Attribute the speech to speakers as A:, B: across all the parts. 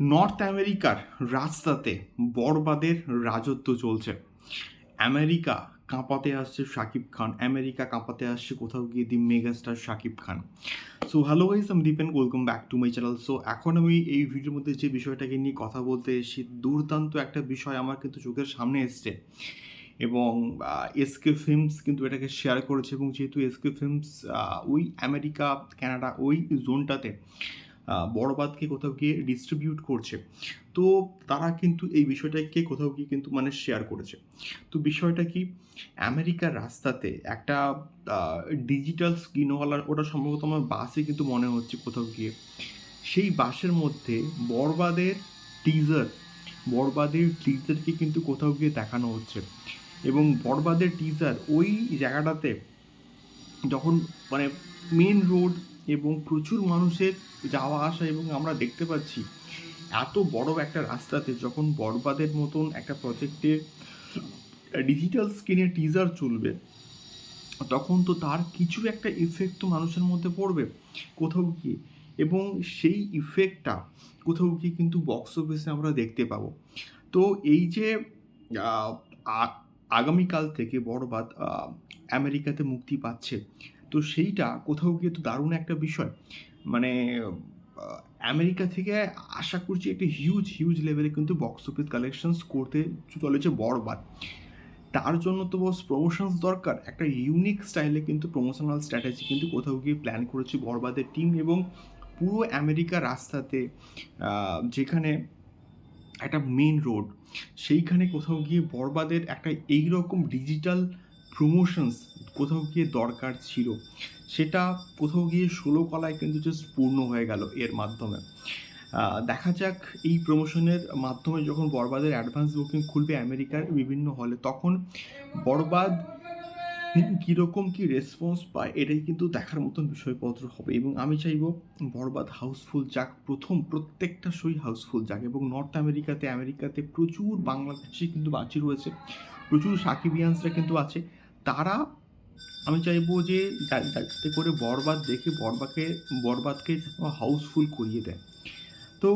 A: North আমেরিকার রাস্তাতে বরবাদের রাজত্ব চলছে। আমেরিকা কাঁপাতে আসছে শাকিব খান। আমেরিকা কাঁপাতে আসছে কোথাও গিয়ে the megastar Shakib Khan. So hello guys আমি Dipen welcome back to my channel so এখন আমি এই ভিডিওর মধ্যে যে বিষয়টাকে নিয়ে কথা বলতে এসেছি, দুর্দান্ত একটা বিষয় আমার কিন্তু চোখের সামনে এসছে। এবং এসকে ফিল্মস কিন্তু এটাকে শেয়ার করেছে। এবং যেহেতু এসকে ফিল্মস ওই আমেরিকা কানাডা ওই জোনটাতে বড়বাদকে কোথাও গিয়ে ডিস্ট্রিবিউট করছে। তো তারা কিন্তু এই বিষয়টাকে কোথাও গিয়ে কিন্তু মানে শেয়ার করেছে। তো বিষয়টা কি? আমেরিকার রাস্তাতে একটা ডিজিটাল স্ক্রিনওয়ালা ওটা সম্ভবত আমার বাসে কিন্তু মনে হচ্ছে কোথাও গিয়ে। সেই বাসের মধ্যে বরবাদের টিজার বরবাদের টিজারকে কিন্তু কোথাও গিয়ে দেখানো হচ্ছে। এবং বরবাদের টিজার ওই জায়গাটাতে যখন মানে মেন রোড এবং প্রচুর মানুষের যাওয়া আসা এবং আমরা দেখতে পাচ্ছি এত বড় একটা রাস্তাতে যখন বরবাদের মতন একটা প্রজেক্টের ডিজিটাল স্ক্রিনে টিজার চলবে তখন তো তার কিছু একটা ইফেক্ট তো মানুষের মধ্যে পড়বে কোথাও গিয়ে এবং সেই ইফেক্টটা কোথাও গিয়ে কিন্তু বক্স অফিসে আমরা দেখতে পাবো। তো এই যে আগামীকাল থেকে বড়বাদ আহ, আমেরিকাতে মুক্তি পাচ্ছে তো সেইটা কোথাও গিয়ে তো দারুণ একটা বিষয়। মানে আমেরিকা থেকে আশা করছি একটা হিউজ হিউজ লেভেলে কিন্তু বক্স অফিস কালেকশনস করতে চলেছে বড়বাদ তার জন্য তো বস প্রমোশনস দরকার। একটা ইউনিক স্টাইলে কিন্তু প্রমোশনাল স্ট্র্যাটেজি কিন্তু কোথাও গিয়ে প্ল্যান করেছে বরবাদের টিম এবং পুরো আমেরিকা রাস্তাতে যেখানে একটা মেন রোড সেইখানে কোথাও গিয়ে বরবাদের একটা এইরকম ডিজিটাল প্রমোশনস কোথাও গিয়ে দরকার ছিল, সেটা কোথাও গিয়ে ষোলো কলায় কিন্তু জাস্ট পূর্ণ হয়ে গেল এর মাধ্যমে। দেখা যাক এই প্রমোশনের মাধ্যমে যখন বরবাদের অ্যাডভান্স বুকিং খুলবে আমেরিকার বিভিন্ন হলে তখন বরবাদ কীরকম কি রেসপন্স পায়, এটাই কিন্তু দেখার মতন বিষয়পত্র হবে। এবং আমি চাইব বরবাদ হাউসফুল যাক, প্রথম প্রত্যেকটা শোই হাউসফুল যাক। এবং নর্থ আমেরিকাতে আমেরিকাতে প্রচুর বাংলাদেশি কিন্তু বাঁচি রয়েছে, প্রচুর সাকিবিয়ান্সরা কিন্তু আছে। তারা, আমি চাইব যে যাতে করে বরবাদ দেখে বরবাকে বরবাদকে হাউসফুল করিয়ে দেয়। তো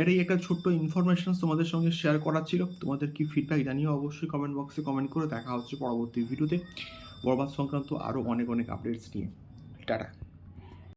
A: এটাই একটা ছোট্ট ইনফরমেশন তোমাদের সঙ্গে শেয়ার করা ছিল। তোমাদের কি ফিডব্যাক জানিয়ে অবশ্যই কমেন্ট বক্সে কমেন্ট করে। দেখা হচ্ছে পরবর্তী ভিডিওতে বরবাদ সংক্রান্ত আরও অনেক অনেক আপডেটস নিয়ে। টাটা।